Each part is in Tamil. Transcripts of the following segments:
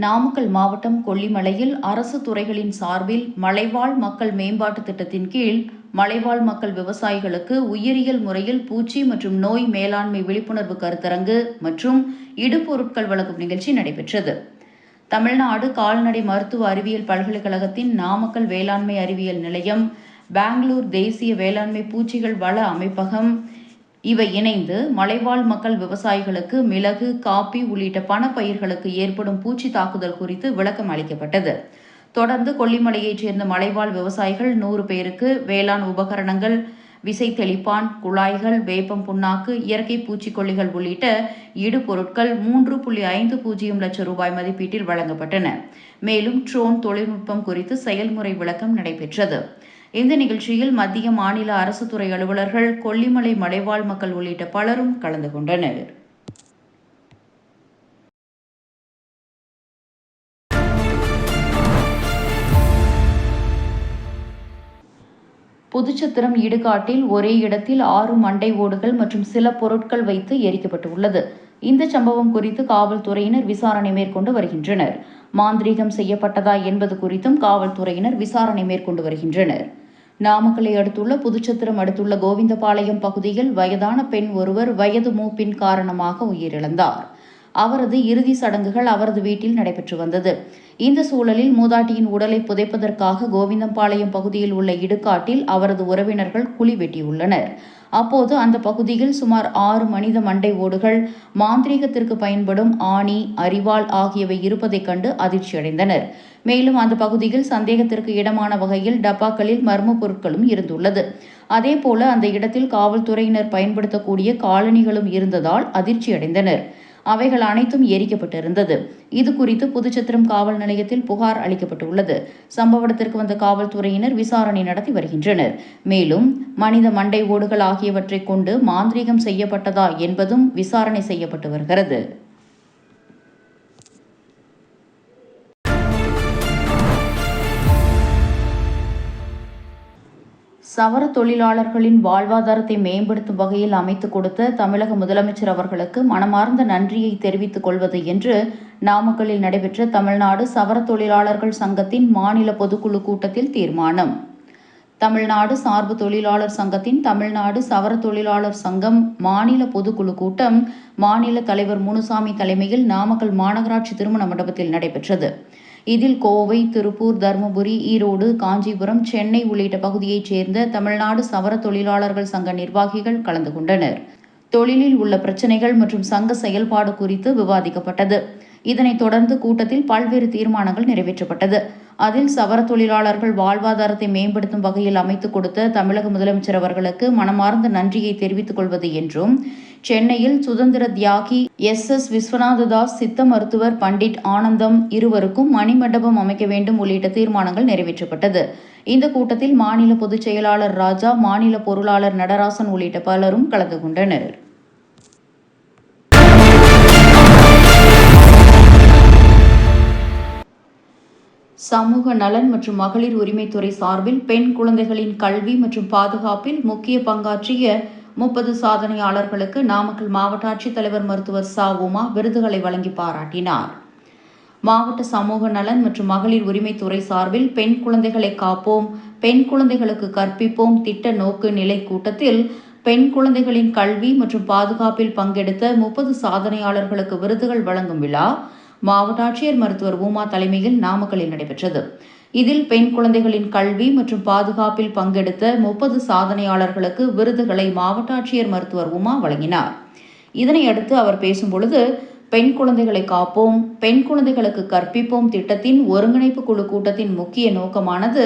நாமக்கல் மாவட்டம் கொல்லிமலையில் அரசு துறைகளின் சார்பில் மலைவாழ் மக்கள் மேம்பாட்டு திட்டத்தின் கீழ் மலைவாழ் மக்கள் விவசாயிகளுக்கு உயிரியல் முறையில் பூச்சி மற்றும் நோய் மேலாண்மை விழிப்புணர்வு கருத்தரங்கு மற்றும் இடுபொருட்கள் வழங்கும் நிகழ்ச்சி நடைபெற்றது. தமிழ்நாடு கால்நடை மருத்துவ அறிவியல் பல்கலைக்கழகத்தின் நாமக்கல் வேளாண்மை அறிவியல் நிலையம் பெங்களூர் தேசிய வேளாண்மை பூச்சிகள் வள அமைப்பகம் இவை இணைந்து மலைவாழ் மக்கள் விவசாயிகளுக்கு மிளகு காப்பி உள்ளிட்ட பணப்பயிர்களுக்கு ஏற்படும் பூச்சி தாக்குதல் குறித்து விளக்கம் அளிக்கப்பட்டது. தொடர்ந்து கொல்லிமலையைச் சேர்ந்த மலைவாழ் விவசாயிகள் நூறு பேருக்கு வேளாண் உபகரணங்கள் விசை தெளிப்பான் குழாய்கள் வேப்பம் புண்ணாக்கு இயற்கை பூச்சிக்கொல்லிகள் உள்ளிட்ட இடுபொருட்கள் மூன்று புள்ளி ஐந்து பூஜ்ஜியம் லட்சம் ரூபாய் மதிப்பீட்டில் வழங்கப்பட்டன. மேலும் ட்ரோன் தொழில்நுட்பம் குறித்து செயல்முறை விளக்கம் நடைபெற்றது. இந்த நிகழ்ச்சியில் மத்திய மாநில அரசு துறை அலுவலர்கள் கொல்லிமலை மலைவாழ் மக்கள் உள்ளிட்ட பலரும் கலந்து கொண்டனர். புதுச்சத்திரம் ஈடுகாட்டில் ஒரே இடத்தில் ஆறு மண்டை ஓடுகள் மற்றும் சில பொருட்கள் வைத்து எரிக்கப்பட்டுள்ளது. இந்த சம்பவம் குறித்து காவல்துறையினர் விசாரணை மேற்கொண்டு வருகின்றனர். மாந்திரீகம் செய்யப்பட்டதா என்பது குறித்தும் காவல்துறையினர் விசாரணை மேற்கொண்டு வருகின்றனர். நாமக்கலை அடுத்துள்ள புதுச்சத்திரம் அடுத்துள்ள கோவிந்தபாளையம் பகுதியில் வயதான பெண் ஒருவர் வயது மூப்பின் காரணமாக உயிரிழந்தார். அவரது இறுதி சடங்குகள் அவரது வீட்டில் நடைபெற்று வந்தது. இந்த சூழலில் மூதாட்டியின் உடலை புதைப்பதற்காக கோவிந்தம்பாளையம் பகுதியில் உள்ள இடுகாட்டில் அவரது உறவினர்கள் குழி வெட்டியுள்ளனர். அப்போது அந்த பகுதியில் சுமார் ஆறு மனித மண்டை ஓடுகள் மாந்திரீகத்திற்கு பயன்படும் ஆணி அரிவாள் ஆகியவை இருப்பதைக் கண்டு அதிர்ச்சியடைந்தனர். மேலும் அந்த பகுதியில் சந்தேகத்திற்கு இடமான வகையில் டப்பாக்களில் மர்ம பொருட்களும் இருந்துள்ளது. அதேபோல அந்த இடத்தில் காவல்துறையினர் பயன்படுத்தக்கூடிய காலணிகளும் இருந்ததால் அதிர்ச்சியடைந்தனர். அவைகள் அனைத்தும் எரிக்கப்பட்டிருந்தது. இது குறித்து புதுச்சத்திரம் காவல் நிலையத்தில் புகார் அளிக்கப்பட்டுள்ளது. சம்பவ இடத்திற்கு வந்த காவல்துறையினர் விசாரணை நடத்தி வருகின்றனர். மேலும் மனித மண்டை ஓடுகள் ஆகியவற்றை கொண்டு மாந்திரீகம் செய்யப்பட்டதா என்பதும் விசாரணை செய்யப்பட்டு வருகிறது. சவர தொழிலாளர்களின் வாழ்வாதாரத்தை மேம்படுத்தும் வகையில் அமைத்துக் கொடுத்த தமிழக முதலமைச்சர் அவர்களுக்கு மனமார்ந்த நன்றியை தெரிவித்துக் கொள்வது என்று நாமக்கல்லில் நடைபெற்ற தமிழ்நாடு சவர தொழிலாளர்கள் சங்கத்தின் மாநில பொதுக்குழு கூட்டத்தில் தீர்மானம். தமிழ்நாடு சார்பு தொழிலாளர் சங்கத்தின் தமிழ்நாடு சவர தொழிலாளர் சங்கம் மாநில பொதுக்குழு கூட்டம் மாநில தலைவர் முனுசாமி தலைமையில் நாமக்கல் மாநகராட்சி திருமண மண்டபத்தில் நடைபெற்றது. இதில் கோவை திருப்பூர் தருமபுரி ஈரோடு காஞ்சிபுரம் சென்னை உள்ளிட்ட பகுதியைச் சேர்ந்த தமிழ்நாடு சவர தொழிலாளர்கள் சங்க நிர்வாகிகள் கலந்து கொண்டனர். தொழிலில் உள்ள பிரச்சினைகள் மற்றும் சங்க செயல்பாடு குறித்து விவாதிக்கப்பட்டது. இதனைத் தொடர்ந்து கூட்டத்தில் பல்வேறு தீர்மானங்கள் நிறைவேற்றப்பட்டது. அதில் சவர தொழிலாளர்கள் வாழ்வாதாரத்தை மேம்படுத்தும் வகையில் அமைத்துக் கொடுத்த தமிழக முதலமைச்சர் அவர்களுக்கு மனமார்ந்த நன்றியை தெரிவித்துக் கொள்வது என்றும் சென்னையில் சுதந்திர தியாகி எஸ். எஸ். விஸ்வநாததாஸ் சித்த மருத்துவர் பண்டிட் ஆனந்தம் இருவருக்கும் மணிமண்டபம் அமைக்க வேண்டும் உள்ளிட்ட தீர்மானங்கள் நிறைவேற்றப்பட்டது. இந்த கூட்டத்தில் மாநில பொதுச் செயலாளர் ராஜா மாநில பொருளாளர் நடராசன் உள்ளிட்ட பலரும் கலந்து கொண்டனர். சமூக நலன் மற்றும் மகளிர் உரிமைத்துறை சார்பில் பெண் குழந்தைகளின் கல்வி மற்றும் பாதுகாப்பில் முக்கிய பங்காற்றிய முப்பது சாதனையாளர்களுக்கு நாமக்கல் மாவட்ட ஆட்சித்தலைவர் மருத்துவர் சா. உமா விருதுகளை வழங்கி பாராட்டினார். மாவட்ட சமூக நலன் மற்றும் மகளிர் உரிமைத்துறை சார்பில் பெண் குழந்தைகளை காப்போம் பெண் குழந்தைகளுக்கு கற்பிப்போம் திட்ட நோக்கு நிலை கூட்டத்தில் பெண் குழந்தைகளின் கல்வி மற்றும் பாதுகாப்பில் பங்கெடுத்த முப்பது சாதனையாளர்களுக்கு விருதுகள் வழங்கும் விழா மாவட்ட ஆட்சியர் மருத்துவர் உமா தலைமையில் நாமக்கலில் நடைபெற்றது. இதில் பெண் குழந்தைகளின் கல்வி மற்றும் பாதுகாப்பில் பங்கெடுத்த முப்பது சாதனையாளர்களுக்கு விருதுகளை மாவட்ட ஆட்சியர் மருத்துவர் உமா வழங்கினார். இதனையடுத்து அவர் பேசும்பொழுது பெண் குழந்தைகளை காப்போம் பெண் குழந்தைகளுக்கு கற்பிப்போம் திட்டத்தின் ஒருங்கிணைப்பு குழு கூட்டத்தின் முக்கிய நோக்கமானது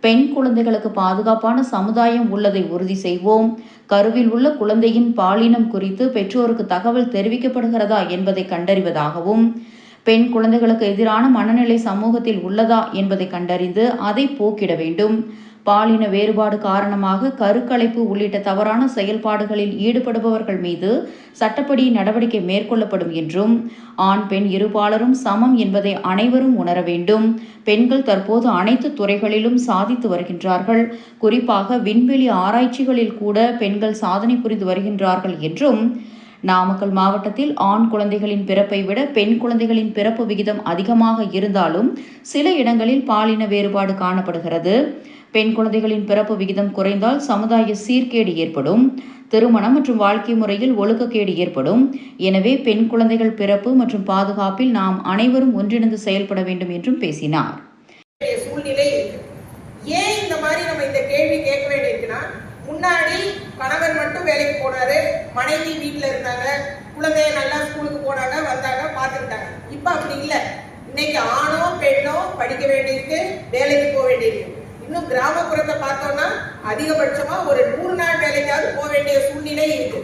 பெண் குழந்தைகளுக்கு பாதுகாப்பான சமுதாயம் உள்ளதை உறுதி செய்வோம். கருவில் உள்ள குழந்தையின் பாலினம் குறித்து பெற்றோருக்கு தகவல் தெரிவிக்கப்படுகிறதா என்பதை கண்டறிவதாகவும் பெண் குழந்தைகளுக்கு எதிரான மனநிலை சமூகத்தில் உள்ளதா என்பதை கண்டறிந்து அதை போக்கிட வேண்டும். பாலின வேறுபாடு காரணமாக கருக்கலைப்பு உள்ளிட்ட தவறான செயல்பாடுகளில் ஈடுபடுபவர்கள் மீது சட்டப்படி நடவடிக்கை மேற்கொள்ளப்படும் என்றும் ஆண் பெண் இருபாலரும் சமம் என்பதை அனைவரும் உணர வேண்டும். பெண்கள் தற்போது அனைத்து துறைகளிலும் சாதித்து வருகின்றார்கள். குறிப்பாக விண்வெளி ஆராய்ச்சிகளில் கூட பெண்கள் சாதனை புரிந்து வருகின்றார்கள் என்றும் நாமக்கல் மாவட்டத்தில் ஆண் குழந்தைகளின் பிறப்பை விட பெண் குழந்தைகளின் பிறப்பு விகிதம் அதிகமாக இருந்தாலும் சில இடங்களில் பாலின வேறுபாடு காணப்படுகிறது. பெண் குழந்தைகளின் பிறப்பு விகிதம் குறைந்தால் சமுதாய சீர்கேடு ஏற்படும். திருமணம் மற்றும் வாழ்க்கை முறையில் ஒழுக்கக்கேடு ஏற்படும். எனவே பெண் குழந்தைகள் பிறப்பு மற்றும் பாதுகாப்பில் நாம் அனைவரும் ஒன்றிணைந்து செயல்பட வேண்டும் என்றும் பேசினார். சூழ்நிலை ஏன் இந்த மாதிரி நம்ம இந்த கேள்வி கேட்க வேண்டியிருக்குன்னா முன்னாடி கணவன் மட்டும் வேலைக்கு போனாரு மனைவி வீட்டுல இருந்தாங்க குழந்தைய நல்லா ஸ்கூலுக்கு போனாங்க வந்தாங்க பார்த்துக்கிட்டாங்க. இப்ப அப்படி இல்ல. இன்னைக்கு ஆணோ பெண்ணோ படிக்க வேண்டியிருக்கு வேலைக்கு போக வேண்டியிருக்கு. இன்னும் கிராமப்புறத்தை பார்த்தோம்னா அதிகபட்சமா ஒரு நூறு நாள் வேலைக்காவது போக வேண்டிய சூழ்நிலை இருக்கு.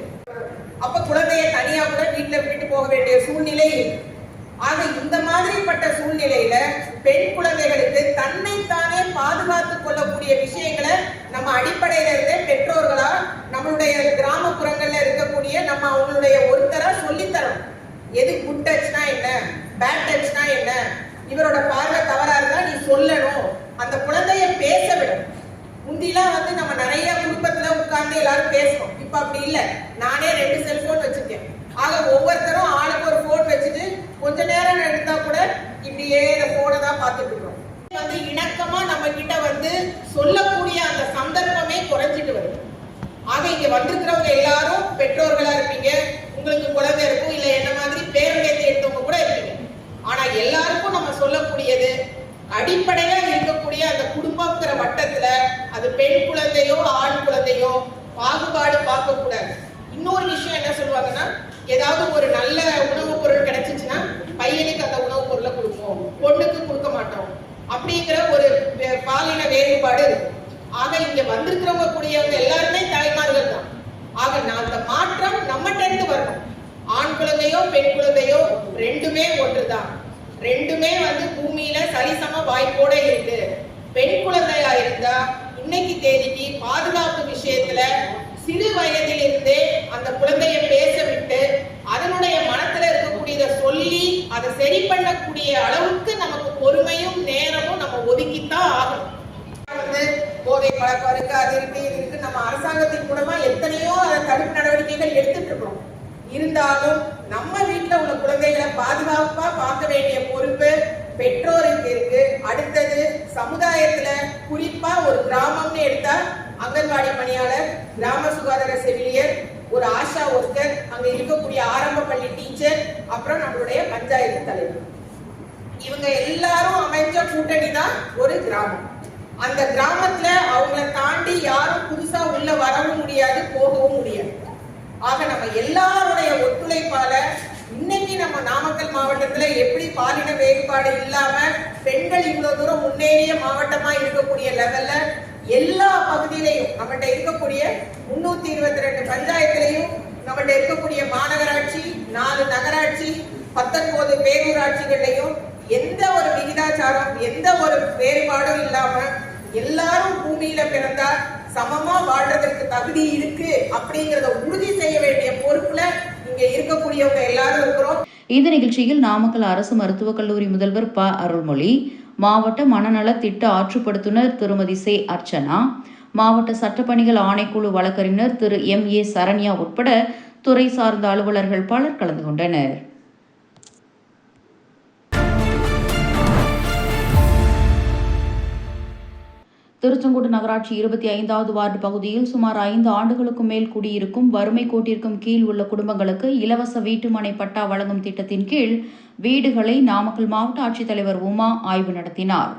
அப்ப குழந்தைய தனியா கூட வீட்டுல விட்டுட்டு போக வேண்டிய சூழ்நிலை இருக்கு. ஆக இந்த மாதிரிப்பட்ட சூழ்நிலையில பெண் குழந்தைகளுக்கு தன்னைத்தானே பாதுகாத்துக் கொள்ளக்கூடிய விஷயங்களை நம்ம அடிப்படையில இருந்தே நம்மளுடைய கிராமப்புறங்கள்ல இருக்கக்கூடிய நம்ம அவங்களுடைய ஒருத்தரா சொல்லித்தரோம் எது குட் டச்னா என்ன? பேட் டச்னா என்ன? இவரோட பார்வை தவறா இருந்தா நீ சொல்லணும். அந்த குழந்தைய பேச விடும் முந்திலாம் வந்து நம்ம நிறைய குடும்பத்துல உட்கார்ந்து எல்லாரும் பேசுவோம். இப்ப அப்படி இல்ல. நானே ரெண்டு செல்போன் வச்சிருக்கேன். ஆக ஒவ்வொருத்தரும் ஆளுக்கு ஒரு போன் வச்சுட்டு கொஞ்ச நேரம் எடுத்தா கூட இப்படியே இந்த போனை தான் பார்த்துட்டு இருக்கோம். வந்து இணக்கமா நம்ம கிட்ட வந்து சொல்லக்கூடிய அந்த சந்தர்ப்பமே குறைஞ்சிட்டு வருது. இங்க வந்திருக்கிறவங்க எல்லாரும் பெற்றோர்களா இருப்பீங்க. உங்களுக்கு குழந்தை இருக்கும் இல்ல என்ன மாதிரி பேருடையத்தை எடுத்தவங்க கூட இருப்பீங்க. ஆனா எல்லாருக்கும் நம்ம சொல்லக்கூடியது அடிப்படையா இருக்கக்கூடிய அந்த குடும்பங்கிற வட்டத்துல அது பெண் குழந்தையோ ஆண் குழந்தையோ பாகுபாடு பார்க்க கூடாது இன்னொரு விஷயம் என்ன சொல்லுவாங்கன்னா ஏதாவது ஒரு நல்ல உணவுப் பொருள் கிடைச்சிச்சுன்னா பையனுக்கு அந்த உணவுப் பொருளை கொடுப்போம். பொண்ணுக்கு கொடுக்க மாட்டோம். அப்படிங்கிற ஒரு பாலின வேறுபாடு இருக்கு. ஆக இங்க வந்திருக்கிறவங்க கூடியவங்க எல்லாருமே தாய்மார்கள் தான். ஆக நான் அந்த மாற்றம் நம்மகிட்ட இருந்து வரணும். ஆண் குழந்தையோ பெண் குழந்தையோ ரெண்டுமே ஒன்றுதான். ரெண்டுமே வந்து பூமியில சரிசம வாய்ப்போட இருக்கு. பெண் குழந்தையா இருந்தா இன்னைக்கு தேதிக்கு பாதுகாப்பு விஷயத்துல சிறு வயதில் இருந்தே அந்த குழந்தைய பேச விட்டு அதனுடைய மனத்துல இருக்கக்கூடியதை சொல்லி அதை சரி பண்ணக்கூடிய அளவுக்கு நமக்கு பொறுமையும் நேரமும் நம்ம ஒதுக்கித்தான் ஆகணும். வந்து போதை பழக்கம் இருக்கு அது இருக்கு இது இருக்கு. நம்ம அரசாங்கத்தின் மூலமா எத்தனையோ அதை தடுப்பு நடவடிக்கைகள் எடுத்துட்டு இருக்கிறோம் இருந்தாலும் நம்ம வீட்டுல உள்ள குழந்தைகளை பாதுகாப்பா பார்க்க வேண்டிய பொறுப்பு பெற்றோருக்கு இருக்கு. அடுத்தது சமுதாயத்துல குறிப்பா ஒரு கிராமம்னு எடுத்தா அங்கன்வாடி பணியாளர் கிராம சுகாதார செவிலியர் ஒரு ஆஷா ஒர்க்கர் அங்க இருக்கக்கூடிய ஆரம்ப பள்ளி டீச்சர் அப்புறம் நம்மளுடைய பஞ்சாயத்து தலைவர். இவங்க எல்லாரும் அமைஞ்ச கூட்டணி தான் ஒரு கிராமம். அந்த கிராமத்துல அவங்கள தாண்டி யாரும் புதுசா உள்ள வரவும் முடியாது போகவும் முடியாது. ஆக நம்ம எல்லாருடைய ஒத்துழைப்பால இன்னைக்கு நம்ம நாமக்கல் மாவட்டத்துல எப்படி பாலின வேறுபாடு இல்லாம பெண்கள் இவ்வளவு தூரம் முன்னேறிய மாவட்டமா இருக்கக்கூடிய லெவல்ல எல்லா பகுதியிலையும் நம்மகிட்ட இருக்கக்கூடிய முன்னூத்தி இருபத்தி ரெண்டு பஞ்சாயத்திலையும் நம்மகிட்ட இருக்கக்கூடிய மாநகராட்சி நாலு நகராட்சி பத்தொன்பது பேரூராட்சிகள்லையும் எந்த ஒரு விகிதாச்சாரம் எந்த ஒரு வேறுபாடும் இல்லாம எல்லாரும் பூமியில பிறந்தா சமமா வாழ்றதற்கு தகுதி இருக்கு அப்படிங்கறத உறுதி செய்ய வேண்டிய பொறுப்புல இங்க இருக்கக்கூடியவங்க எல்லாரும் இருக்கிறோம். இந்த நிகழ்ச்சியில் நாமக்கல் அரசு மருத்துவக் கல்லூரி முதல்வர் ப. அருள்மொழி மாவட்ட மனநல திட்ட ஆற்றுப்படுத்துனர் திருமதி சே. அர்ச்சனா மாவட்ட சட்டப்பணிகள் ஆணைக்குழு வழக்கறிஞர் திரு. எம். ஏ. சரண்யா உட்பட துறை சார்ந்த அலுவலர்கள் பலர் கலந்து கொண்டனர். திருச்செங்கோடு நகராட்சி இருபத்தி ஐந்தாவது வார்டு பகுதியில் சுமார் ஐந்து ஆண்டுகளுக்கு மேல் குடியிருக்கும் வறுமை கோட்டிற்கும் கீழ் உள்ள குடும்பங்களுக்கு இலவச வீட்டுமனை பட்டா வழங்கும் திட்டத்தின் கீழ் வீடுகளை நாமக்கல் மாவட்ட ஆட்சித்தலைவர் உமா ஆய்வு நடத்தினார்.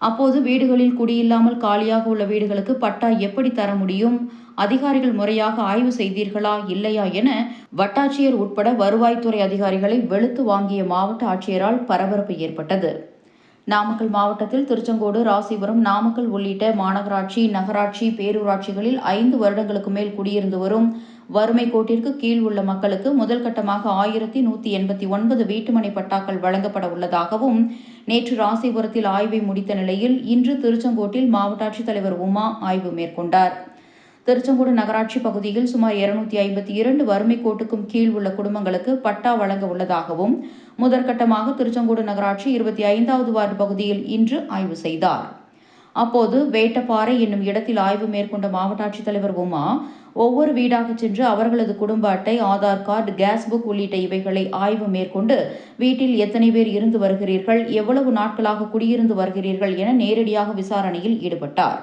அப்போது வீடுகளில் குடியில்லாமல் காலியாக உள்ள வீடுகளுக்கு பட்டா எப்படி தர முடியும்? அதிகாரிகள் முறையாக ஆய்வு செய்தீர்களா இல்லையா என வட்டாட்சியர் உட்பட வருவாய்த்துறை அதிகாரிகளை வெளுத்து வாங்கிய மாவட்ட ஆட்சியரால் பரபரப்பு ஏற்பட்டது. நாமக்கல் மாவட்டத்தில் திருச்செங்கோடு ராசிபுரம் நாமக்கல் உள்ளிட்ட மாநகராட்சி நகராட்சி பேரூராட்சிகளில் ஐந்து வருடங்களுக்கு மேல் குடியிருந்து வரும் வறுமை கோட்டிற்கு கீழ் உள்ள மக்களுக்கு முதல் கட்டமாக ஆயிரத்தி நூத்தி எண்பத்தி ஒன்பது வீட்டுமனை பட்டாக்கள் வழங்கப்பட உள்ளதாகவும் நேற்று ராசிபுரத்தில் ஆய்வை முடித்த நிலையில் இன்று திருச்செங்கோட்டில் மாவட்ட ஆட்சித்தலைவர் உமா ஆய்வு மேற்கொண்டார். திருச்செங்கோடு நகராட்சி பகுதியில் சுமார் இருநூத்தி ஐம்பத்தி இரண்டு வறுமை கோட்டுக்கும் கீழ் உள்ள குடும்பங்களுக்கு பட்டா வழங்க உள்ளதாகவும் முதற்கட்டமாக திருச்செங்கோடு நகராட்சி இருபத்தி ஐந்தாவது வார்டு பகுதியில் இன்று ஆய்வு செய்தார். அப்போது வேட்டப்பாறை என்னும் இடத்தில் ஆய்வு மேற்கொண்ட மாவட்ட ஆட்சித்தலைவர் உமா ஒவ்வொரு வீடாக சென்று அவர்களது குடும்ப அட்டை ஆதார் கார்டு கேஸ் புக் உள்ளிட்ட இவைகளை ஆய்வு மேற்கொண்டு வீட்டில் எத்தனை பேர் இருந்து வருகிறீர்கள் எவ்வளவு நாட்களாக குடியிருந்து வருகிறீர்கள் என நேரடியாக விசாரணையில் ஈடுபட்டார்.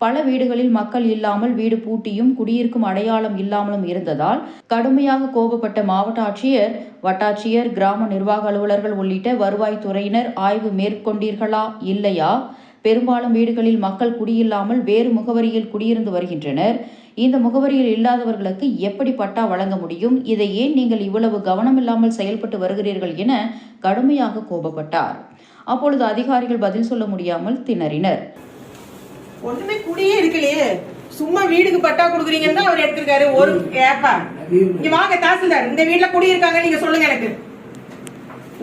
பல வீடுகளில் மக்கள் இல்லாமல் வீடு பூட்டியும் குடியிருக்கும் அடையாளம் இல்லாமலும் இருந்ததால் கடுமையாக கோபப்பட்ட மாவட்ட ஆட்சியர் வட்டாட்சியர் கிராம நிர்வாக அலுவலர்கள் உள்ளிட்ட வருவாய்த்துறையினர் ஆய்வு மேற்கொண்டீர்களா இல்லையா? பெரும்பாலும் வீடுகளில் மக்கள் குடியில்லாமல் வேறு முகவரியில் குடியிருந்து வருகின்றனர். இந்த முகவரியில் இல்லாதவர்களுக்கு எப்படி பட்டா வழங்க முடியும்? இதை ஏன் நீங்கள் இவ்வளவு கவனமில்லாமல் செயல்பட்டு வருகிறீர்கள் என கடுமையாக கோபப்பட்டார். அப்பொழுது அதிகாரிகள் பதில் சொல்ல முடியாமல் திணறினர். ஒண்ணுமே குடியே இருக்கலையே. சும்மா வீடுக்கு பட்டா கொடுக்குறீங்கன்னு தான் அவர் எடுத்திருக்காரு ஒரு ஏப்பா இங்க வாங்க தாசில்தார் இந்த வீட்டுல குடி இருக்காங்க நீங்க சொல்லுங்க எனக்கு.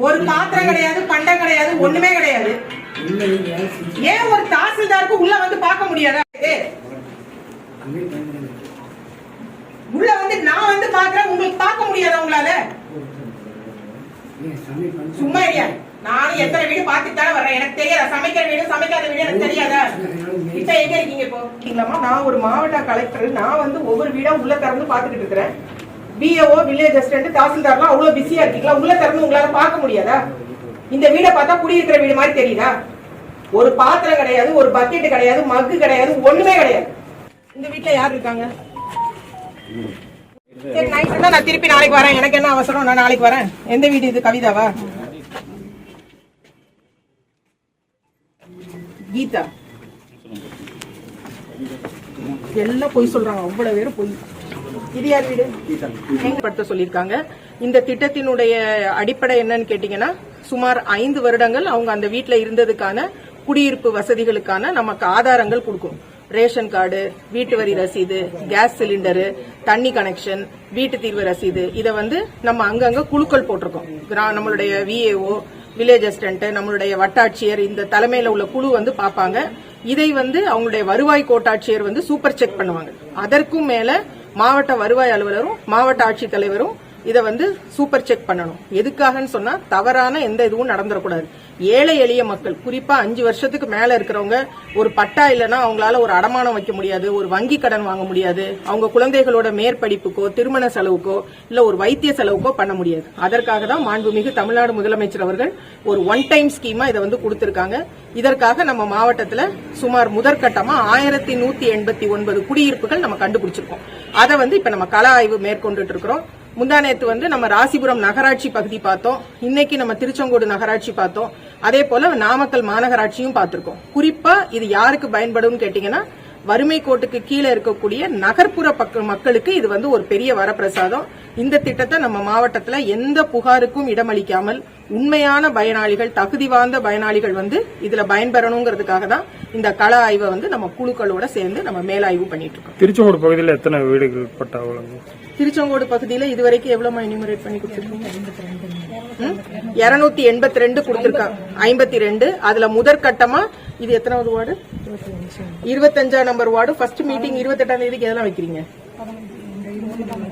ஒரு பாத்திரம் கிடையாது பண்டம் கிடையாது ஒண்ணுமே கிடையாது. ஏன் ஒரு தாசில்தாருக்கு உள்ள வந்து பார்க்க முடியாதா? உள்ள வந்து நான் வந்து பாக்குறேன் உங்களுக்கு பார்க்க முடியாதா உங்களால? சும்மா இல்லையா நானும் எத்தனை வீடு பார்த்துட்டு தானே வரேன் எனக்கு தெரியாதா. சமைக்கிற வீடு சமைக்காத வீடு எனக்கு தெரியாதா? இப்ப எங்க இருக்கீங்க இப்போ? இல்லம்மா நான் ஒரு மாவட்ட கலெக்டர் நான் வந்து ஒவ்வொரு வீடா உள்ள திறந்து பார்த்துக்கிட்டு இருக்கிறேன். பிஏஓ வில்லேஜ் அசிஸ்டன்ட் தாசில்தார்லாம் அவ்வளவு பிஸியா இருக்கீங்களா? உள்ள திறந்து உங்களால பார்க்க முடியாதா? இந்த வீடை பார்த்தா குடியிருக்கிற வீடு மாதிரி தெரியுதா? ஒரு பாத்திரம் கிடையாது ஒரு பக்கெட் கிடையாது மக்கு கிடையாது ஒண்ணுமே கிடையாது. இந்த வீட்டுல யார் இருக்காங்க? சரி நைட் நான் திருப்பி நாளைக்கு வரேன். எனக்கு என்ன அவசரம்? நான் நாளைக்கு வரேன். எந்த வீடு இது? கவிதாவா? கீதா. எல்லாம் பொய் சொல்றாங்க. அவ்வளவு பேரும் பொய். இது யார் வீடு? படுத்த சொல்லியிருக்காங்க. இந்த திட்டத்தினுடைய அடிப்படை என்னன்னு கேட்டீங்கன்னா சுமார் ஐந்து வருடங்கள் அவங்க அந்த வீட்ல இருந்ததுக்கான குடியிருப்பு வசதிகளுக்கான நமக்கு ஆதாரங்கள் கொடுக்கும். ரேஷன் கார்டு வீட்டு வரி ரசீது கேஸ் சிலிண்டரு தண்ணி கனெக்ஷன் வீட்டு தீர்வு ரசீது. இதை வந்து நம்ம அங்கங்க குழுக்கள் போட்டிருக்கோம். நம்மளுடைய விஏஓ வில்லேஜ் அசிஸ்டன்ட் நம்மளுடைய வட்டாட்சியர் இந்த தலைமையில உள்ள குழு வந்து பார்ப்பாங்க. இதை வந்து அவங்களுடைய வருவாய் கோட்டாட்சியர் வந்து சூப்பர் செக் பண்ணுவாங்க. அதற்கும் மேல மாவட்ட வருவாய் அலுவலரும் மாவட்ட ஆட்சித்தலைவரும் இதை வந்து சூப்பர் செக் பண்ணணும். எதுக்காகன்னு சொன்னா தவறான எந்த இதுவும் நடந்துடக்கூடாது ஏழை எளிய மக்கள் குறிப்பா அஞ்சு வருஷத்துக்கு மேல இருக்கிறவங்க ஒரு பட்டா இல்லைன்னா அவங்களால ஒரு அடமானம் வைக்க முடியாது ஒரு வங்கி கடன் வாங்க முடியாது அவங்க குழந்தைகளோட மேற்படிப்புக்கோ திருமண செலவுக்கோ இல்ல ஒரு வைத்திய செலவுக்கோ பண்ண முடியாது. அதற்காக தான் மாண்புமிகு தமிழ்நாடு முதலமைச்சர் அவர்கள் ஒரு ஒன் டைம் ஸ்கீமா இதை வந்து கொடுத்திருக்காங்க. இதற்காக நம்ம மாவட்டத்துல சுமார் முதற்கட்டமா ஆயிரத்தி நூத்தி எண்பத்தி ஒன்பது குடியிருப்புகள் நம்ம கண்டுபிடிச்சிருக்கோம். அதை வந்து இப்ப நம்ம கள ஆய்வு மேற்கொண்டுட்டு இருக்கிறோம். முந்தா நேத்து வந்து நம்ம ராசிபுரம் நகராட்சி பகுதி பார்த்தோம். இன்னைக்கு நம்ம திருச்செங்கோடு நகராட்சி பார்த்தோம். அதே போல நாமக்கல் மாநகராட்சியும் பார்த்திருக்கோம். குறிப்பா இது யாருக்கு பயன்படும் கேட்டீங்கன்னா வறுமை கோட்டுக்கு கீழே இருக்கக்கூடிய நகர்ப்புற பக்க மக்களுக்கு இது வந்து ஒரு பெரிய வரப்பிரசாதம். இந்த திட்டத்தை நம்ம மாவட்டத்துல எந்த புகாருக்கும் இடமளிக்காமல் உண்மையான பயனாளிகள் தகுதி வாய்ந்த பயனாளிகள் வந்து இதுல பயன்பெறணுங்கிறதுக்காக தான் இந்த கள ஆய்வை வந்து நம்ம குழுக்களோட சேர்ந்து நம்ம மேலாய்வு பண்ணிட்டு இருக்கோம். திருச்செங்கோடு பகுதியில் எத்தனை வீடுகள் பட்டா வழங்கும் திருச்செங்கோடு பகுதியில இதுவரைக்கும் எவ்வளவு எனிமரேட் பண்ணி கொடுத்துருக்கீங்க? இருநூத்தி எண்பத்தி ரெண்டு கொடுத்திருக்காங்க ஐம்பத்தி ரெண்டு. அதுல முதற்கட்டமா இது எத்தனாவது வார்டு? இருபத்தஞ்சாம் நம்பர் வார்டு. ஃபர்ஸ்ட் மீட்டிங் இருபத்தெட்டாம் தேதிக்கு எதெல்லாம் வைக்கிறீங்க?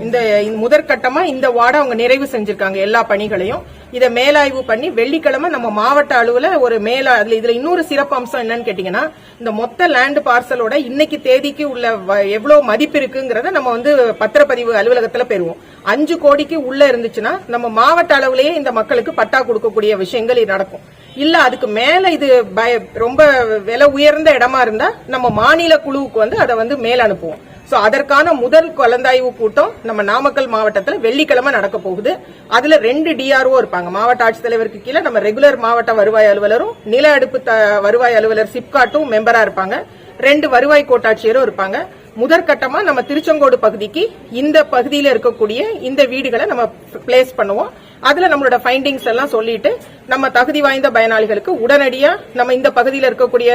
இந்த முதற்கட்டமா இந்த வார்டை அவங்க நிறைவு செஞ்சிருக்காங்க எல்லா பணிகளையும். இதை மேலாய்வு பண்ணி வெள்ளிக்கிழமை நம்ம மாவட்ட அளவுல ஒரு மேல அதுல இதுல இன்னொரு சிறப்பு அம்சம் என்னன்னு கேட்டீங்கன்னா இந்த மொத்த லேண்ட் பார்சலோட இன்னைக்கு தேதிக்கு உள்ள வ- எவ்வளவு மதிப்பு இருக்குங்கிறத நம்ம வந்து பத்திரப்பதிவு அலுவலகத்துல பெறுவோம். அஞ்சு கோடிக்கு உள்ள இருந்துச்சுன்னா நம்ம மாவட்ட அளவுலயே இந்த மக்களுக்கு பட்டா கொடுக்கக்கூடிய விஷயங்கள் நடக்கும். இல்ல அதுக்கு மேல இது பய- ரொம்ப விலை உயர்ந்த இடமா இருந்தா நம்ம மாநில குழுவுக்கு வந்து அதை வந்து மேல் அனுப்புவோம். ஸோ அதற்கான முதல் கலந்தாய்வு கூட்டம் நம்ம நாமக்கல் மாவட்டத்தில் வெள்ளிக்கிழமை நடக்க போகுது. அதுல ரெண்டு டிஆர்ஓ இருப்பாங்க. மாவட்ட ஆட்சித்தலைவருக்கு கீழே நம்ம ரெகுலர் மாவட்ட வருவாய் அலுவலரும் நில அடுப்பு த- வருவாய் அலுவலர் சிப்காட்டும் மெம்பரா இருப்பாங்க. ரெண்டு வருவாய் கோட்டாட்சியரும் இருப்பாங்க. முதற்கட்டமா நம்ம திருச்செங்கோடு பகுதிக்கு இந்த பகுதியில் இருக்கக்கூடிய இந்த வீடுகளை நம்ம பிளேஸ் பண்ணுவோம். அதுல நம்மளோட ஃபைண்டிங்ஸ் எல்லாம் சொல்லிட்டு நம்ம தகுதி வாய்ந்த பயனாளிகளுக்கு உடனடியா நம்ம இந்த பகுதியில் இருக்கக்கூடிய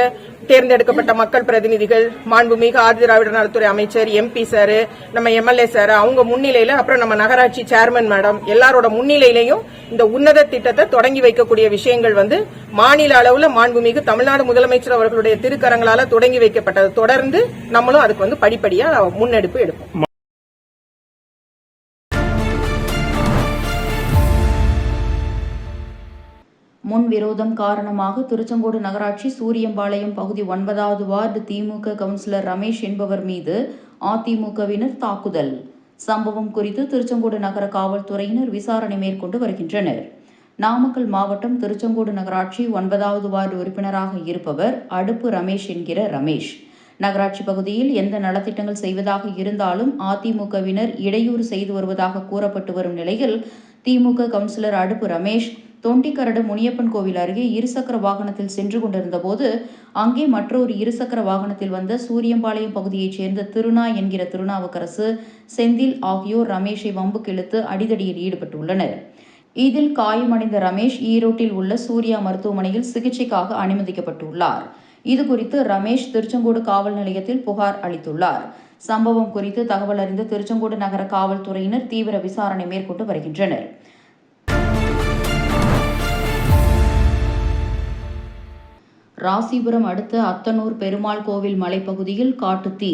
தேர்ந்தெடுக்கப்பட்ட மக்கள் பிரதிநிதிகள் மாண்புமிகு ஆதிதிராவிடர் நலத்துறை அமைச்சர் எம்பி சார் நம்ம எம்எல்ஏ சார் அவங்க முன்னிலையில அப்புறம் நம்ம நகராட்சி சேர்மன் மேடம் எல்லாரோட முன்னிலையிலையும் இந்த உன்னத திட்டத்தை தொடங்கி வைக்கக்கூடிய விஷயங்கள் வந்து மாநில அளவுல மாண்புமிகு தமிழ்நாடு முதலமைச்சர் அவர்களுடைய திருக்கரங்களால தொடங்கி வைக்கப்பட்டது. தொடர்ந்து நம்மளும் அதுக்கு வந்து படிப்படியா முன்னெடுப்பு எடுப்போம். முன் விரோதம் காரணமாக திருச்செங்கோடு நகராட்சி சூரியம்பாளையம் பகுதி ஒன்பதாவது வார்டு திமுக கவுன்சிலர் ரமேஷ் என்பவர் மீது அதிமுகவினர் தாக்குதல். சம்பவம் குறித்து திருச்செங்கோடு நகர காவல்துறையினர் விசாரணை மேற்கொண்டு வருகின்றனர். நாமக்கல் மாவட்டம் திருச்செங்கோடு நகராட்சி ஒன்பதாவது வார்டு உறுப்பினராக இருப்பவர் அடுப்பு ரமேஷ் என்கிற ரமேஷ். நகராட்சி பகுதியில் எந்த நலத்திட்டங்கள் செய்வதாக இருந்தாலும் அதிமுகவினர் இடையூறு செய்து வருவதாக கூறப்பட்டு வரும் நிலையில் திமுக கவுன்சிலர் அடுப்பு ரமேஷ் தொண்டிக்கரடு முனியப்பன் கோவில் அருகே இருசக்கர வாகனத்தில் சென்று கொண்டிருந்தபோது அங்கே மற்றொரு இருசக்கர வாகனத்தில் வந்த சூரியம்பாளையம் பகுதியைச் சேர்ந்த திருநா என்கிற திருநாவுக்கரசு செந்தில் ஆகியோர் ரமேஷை வம்புக்கு இழுத்து அடிதடியில் ஈடுபட்டுள்ளனர். இதில் காயமடைந்த ரமேஷ் ஈரோட்டில் உள்ள சூர்யா மருத்துவமனையில் சிகிச்சைக்காக அனுமதிக்கப்பட்டுள்ளார். இது குறித்து ரமேஷ் திருச்செங்கோடு காவல் நிலையத்தில் புகார் அளித்துள்ளார். சம்பவம் குறித்து தகவல் அறிந்த திருச்செங்கோடு நகர காவல்துறையினர் தீவிர விசாரணை மேற்கொண்டு வருகின்றனர். ராசிபுரம் அடுத்த அத்தனூர் பெருமாள் கோவில் மலைப்பகுதியில் காட்டுத்தீ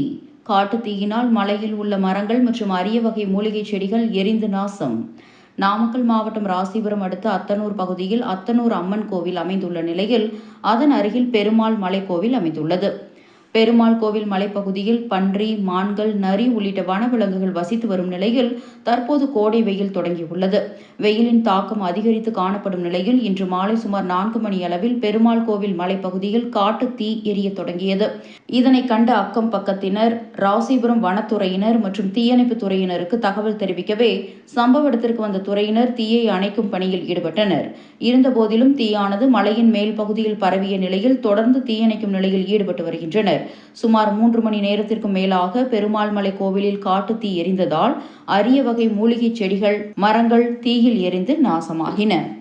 காட்டுத்தீயினால் மலையில் உள்ள மரங்கள் மற்றும் அரிய வகை மூலிகை செடிகள் எரிந்து நாசம். நாமக்கல் மாவட்டம் ராசிபுரம் அடுத்த அத்தனூர் பகுதியில் அத்தனூர் அம்மன் கோவில் அமைந்துள்ள நிலையில் அதன் அருகில் பெருமாள் மலைக்கோவில் அமைந்துள்ளது. பெருமாள் கோவில் மலைப்பகுதியில் பன்றி மான்கள் நரி உள்ளிட்ட வனவிலங்குகள் வசித்து வரும் நிலையில் தற்போது கோடை வெயில் தொடங்கியுள்ளது. வெயிலின் தாக்கம் அதிகரித்து காணப்படும் நிலையில் இன்று மாலை சுமார் நான்கு மணி அளவில் பெருமாள் கோவில் மலைப்பகுதியில் காட்டு தீ எரிய தொடங்கியது. இதனை கண்ட அக்கம் பக்கத்தினர் ராசிபுரம் வனத்துறையினர் மற்றும் தீயணைப்பு துறையினருக்கு தகவல் தெரிவிக்கவே சம்பவ இடத்திற்கு வந்த துறையினர் தீயை அணைக்கும் பணியில் ஈடுபட்டனர். இருந்தபோதிலும் தீயானது மலையின் மேல் பகுதியில் பரவிய நிலையில் தொடர்ந்து தீயணைக்கும் நிலையில் ஈடுபட்டு வருகின்றனர். சுமார் மூன்று மணி நேரத்திற்கும் மேலாக பெருமாள்மலை கோவிலில் காட்டு தீ எரிந்ததால் அரிய வகை மூலிகைச் செடிகள் மரங்கள் தீயில் எரிந்து நாசமாகின.